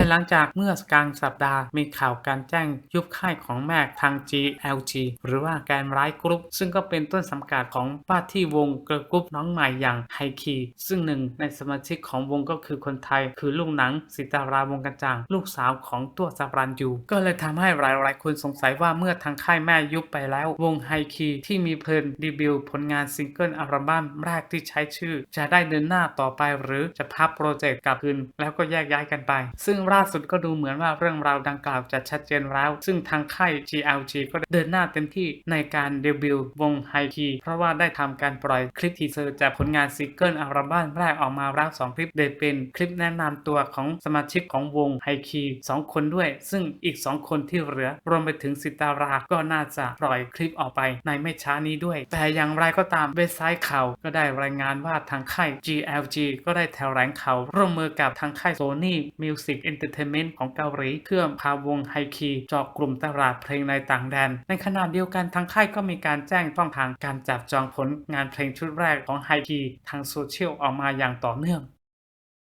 ายหลังจากเมื่อกลางสัปดาห์มีข่าวการแจ้งยุบค่ายของแม่ทาง GLG หรือว่าแกนร้ายกรุ๊ป ซึ่งก็เป็นต้นสังกัดของป้าที่วงเกิร์ลกรุ๊ปน้องใหม่อย่างไฮคีซึ่งหนึ่งในสมาชิกของวงก็คือคนไทย คือลูกหนังสิตาราวงกระจ่าง ลูกสาวของตัวสรันยูก็เลยทำให้หลายๆคนสงสัยว่าเมื่อทางค่ายแม่ยุบไปแล้ว วงไฮคีที่มีเพลินดีบิวผลงานซิงเกิลอัลบั้มแรกที่ใช้ชื่อ จะได้เดินหน้าต่อไปหรือจะพับโปรเจกต์กลับคืนแล้วก็แยกย้ายกันไป ซึ่งล่าสุดก็ดูเหมือนว่าเรื่องราวดังกล่าวจะชัดเจนแล้ว ซึ่งทางค่าย GLG ก็เดินหน้าเต็มที่ในการเดบิวต์วงไฮคีเพราะว่าได้ทำการปล่อยคลิปทีเซอร์จากผลงานซิงเกิลอัลบั้มแรกออกมาแล้วสองคลิปโดยเป็นคลิปแนะนำตัวของสมาชิกของวงไฮคีสองคนด้วย ซึ่งอีก 2 คนที่เหลือ รวมไปถึงสิตาราก็น่าจะปล่อยคลิปออกไปในไม่ช้านี้ด้วย แต่อย่างไรก็ตามเว็บไซต์ข่าวก็ได้รายงานว่าทางค่าย GLG ก็ได้แถลงข่าวร่วมมือกับทางค่าย Sony Music Entertainment ของเกาหลีเพื่อพาวงไฮคีเจาะกลุ่มตลาดเพลงในต่างแดน ในขณะเดียวกันทางค่ายก็มีการแจ้งต้องทางการจับจองผลงานเพลงชุดแรกของไฮคีทางโซเชียลออกมาอย่างต่อเนื่อง